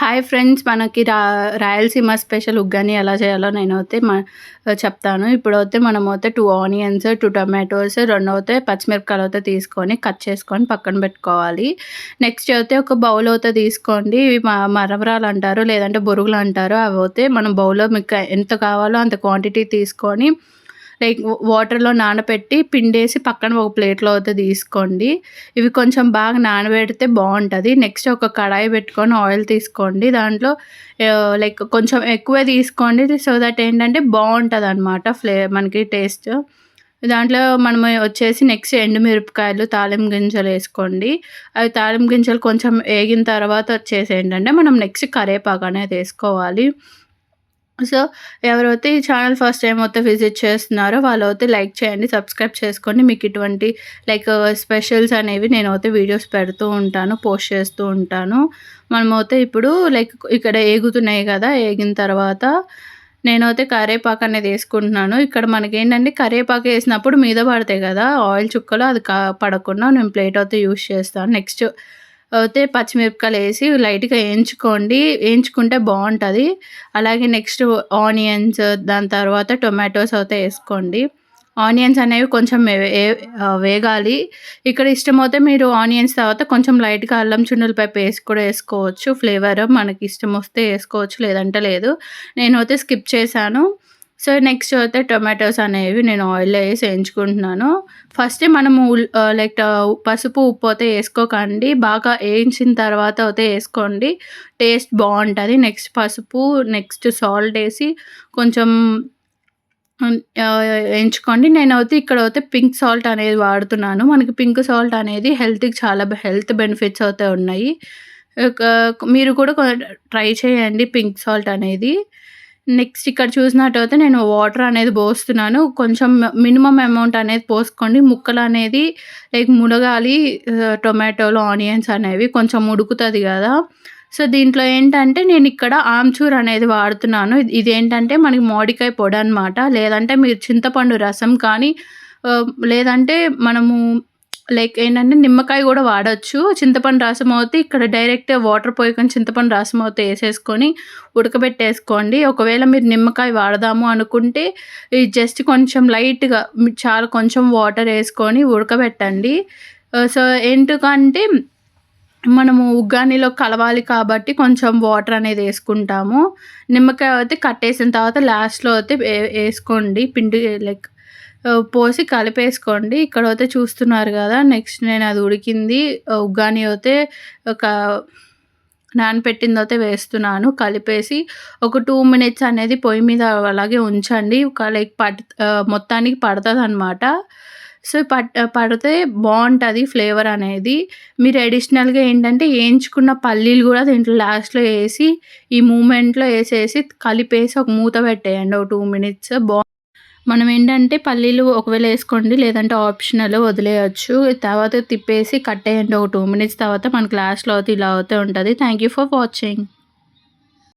Hi friends మనకి రా Rayalaseema special uggani ఎలా చేయాలో నేనైతే మ చెప్తాను. ఇప్పుడైతే మనమైతే టూ ఆనియన్స్ టూ టమాటోస్ రెండు అయితే పచ్చిమిరపకాయలు అయితే తీసుకొని కట్ చేసుకొని పక్కన పెట్టుకోవాలి. నెక్స్ట్ అయితే ఒక బౌల్ అయితే తీసుకోండి. మ మరమరాలు అంటారు లేదంటే బొరుగులు అంటారు. అవి అయితే మనం బౌల్లో మీకు ఎంత కావాలో అంత క్వాంటిటీ తీసుకొని లైక్ వాటర్లో నానబెట్టి పిండేసి పక్కన ఒక ప్లేట్లో అయితే తీసుకోండి. ఇవి కొంచెం బాగా నానబెడితే బాగుంటుంది. నెక్స్ట్ ఒక కడాయి పెట్టుకొని ఆయిల్ తీసుకోండి. దాంట్లో లైక్ కొంచెం ఎక్కువే తీసుకోండి. సో దట్ ఏంటంటే బాగుంటుంది అనమాట ఫ్లే మనకి టేస్ట్. దాంట్లో మనం వచ్చేసి నెక్స్ట్ ఎండుమిరపకాయలు తాలిం గింజలు వేసుకోండి. అవి తాలిం గింజలు కొంచెం వేగిన తర్వాత వచ్చేసి ఏంటంటే మనం నెక్స్ట్ కరేపాకు అనేది వేసుకోవాలి. సో ఎవరైతే ఈ ఛానల్ ఫస్ట్ టైం అయితే విజిట్ చేస్తున్నారో వాళ్ళు అయితే లైక్ చేయండి సబ్స్క్రైబ్ చేసుకోండి. మీకు ఇటువంటి లైక్ స్పెషల్స్ అనేవి నేను అయితే వీడియోస్ పెడుతూ ఉంటాను పోస్ట్ చేస్తూ ఉంటాను. మనమైతే ఇప్పుడు లైక్ ఇక్కడ ఏగుతున్నాయి కదా ఏగిన తర్వాత నేనైతే కరేపాకు అనేది వేసుకుంటున్నాను. ఇక్కడ మనకేంటంటే కరేపాకు వేసినప్పుడు మీద పడతాయి కదా ఆయిల్ చుక్కలు అది పడకుండా నేను ప్లేట్ అయితే యూస్ చేస్తాను. నెక్స్ట్ అయితే పచ్చిమిరపకాయలు వేసి లైట్గా వేయించుకోండి. వేయించుకుంటే బాగుంటుంది. అలాగే నెక్స్ట్ ఆనియన్స్ దాని తర్వాత టొమాటోస్ అయితే వేసుకోండి. ఆనియన్స్ అనేవి కొంచెం వేగాలి. ఇక్కడ ఇష్టమైతే మీరు ఆనియన్స్ తర్వాత కొంచెం లైట్గా అల్లం చున్నులపై పేస్ట్ కూడా వేసుకోవచ్చు. ఫ్లేవర్ మనకి ఇష్టం వస్తే వేసుకోవచ్చు లేదంటే లేదు. నేను అయితే స్కిప్ చేశాను. సో నెక్స్ట్ అయితే టొమాటోస్ అనేవి నేను ఆయిల్లో వేసి వేయించుకుంటున్నాను. ఫస్ట్ మనము లైక్ పసుపు ఉప్పు అయితే వేసుకోకండి. బాగా వేయించిన తర్వాత అయితే వేసుకోండి. టేస్ట్ బాగుంటుంది. నెక్స్ట్ పసుపు నెక్స్ట్ సాల్ట్ వేసి కొంచెం ఎంచుకోండి నేనైతే ఇక్కడ అయితే పింక్ సాల్ట్ అనేది వాడుతున్నాను. మనకి పింక్ సాల్ట్ అనేది హెల్త్కి చాలా హెల్త్ బెనిఫిట్స్ అయితే ఉన్నాయి. మీరు కూడా ట్రై చేయండి పింక్ సాల్ట్ అనేది. నెక్స్ట్ ఇక్కడ చూసినట్టయితే నేను వాటర్ అనేది పోస్తున్నాను. కొంచెం మినిమం అమౌంట్ అనేది పోసుకోండి. ముక్కలు అనేది లైక్ మునగాలి టొమాటోలు ఆనియన్స్ అనేవి కొంచెం ఉడుకుతుంది కదా. సో దీంట్లో ఏంటంటే నేను ఇక్కడ ఆమ్చూర్ అనేది వాడుతున్నాను. ఇదేంటంటే మనకి మామిడికాయ పొడి అనమాట లేదంటే మీరు చింతపండు రసం కానీ లేదంటే మనము లైక్ ఏంటంటే నిమ్మకాయ కూడా వాడచ్చు. చింతపండు రసం అయితే ఇక్కడ డైరెక్ట్ వాటర్ పోయికొని చింతపండు రసం అయితే వేసేసుకొని ఉడకబెట్టేసుకోండి. ఒకవేళ మీరు నిమ్మకాయ వాడదాము అనుకుంటే ఈ జస్ట్ కొంచెం లైట్గా చాలా కొంచెం వాటర్ వేసుకొని ఉడకబెట్టండి. Uh, సో ఎందుకంటే మనము ఉగ్గానిలో కలవాలి కాబట్టి కొంచెం వాటర్ అనేది వేసుకుంటాము. నిమ్మకాయ అయితే కట్టేసిన తర్వాత లాస్ట్లో అయితే వేసుకోండి. పిండి లైక్ పోసి కలిపేసుకోండి. ఇక్కడ అయితే చూస్తున్నారు కదా నెక్స్ట్ నేను అది ఉడికింది. ఉగ్గాని అయితే ఒక నానపెట్టింది అయితే వేస్తున్నాను. కలిపేసి ఒక టూ మినిట్స్ అనేది పొయ్యి మీద అలాగే ఉంచండి. లైక్ పట్ మొత్తానికి పడుతుంది అనమాట సో పట్ పడితే బాగుంటుంది ఫ్లేవర్ అనేది. మీరు అడిషనల్గా ఏంటంటే వేయించుకున్న పల్లీలు కూడా దీంట్లో లాస్ట్లో వేసి ఈ మూమెంట్లో వేసేసి కలిపేసి ఒక మూత పెట్టేయండి. ఒక టూ మినిట్స్. బా మనం ఏంటంటే పల్లీలు ఒకవేళ వేసుకోండి లేదంటే ఆప్షనల్ వదిలేయచ్చు. తర్వాత తిప్పేసి కట్టేయండి ఒక టూ మినిట్స్ తర్వాత మనకి లాస్ట్లో అయితే ఇలా అవుతూ ఉంటుంది. Thank you for watching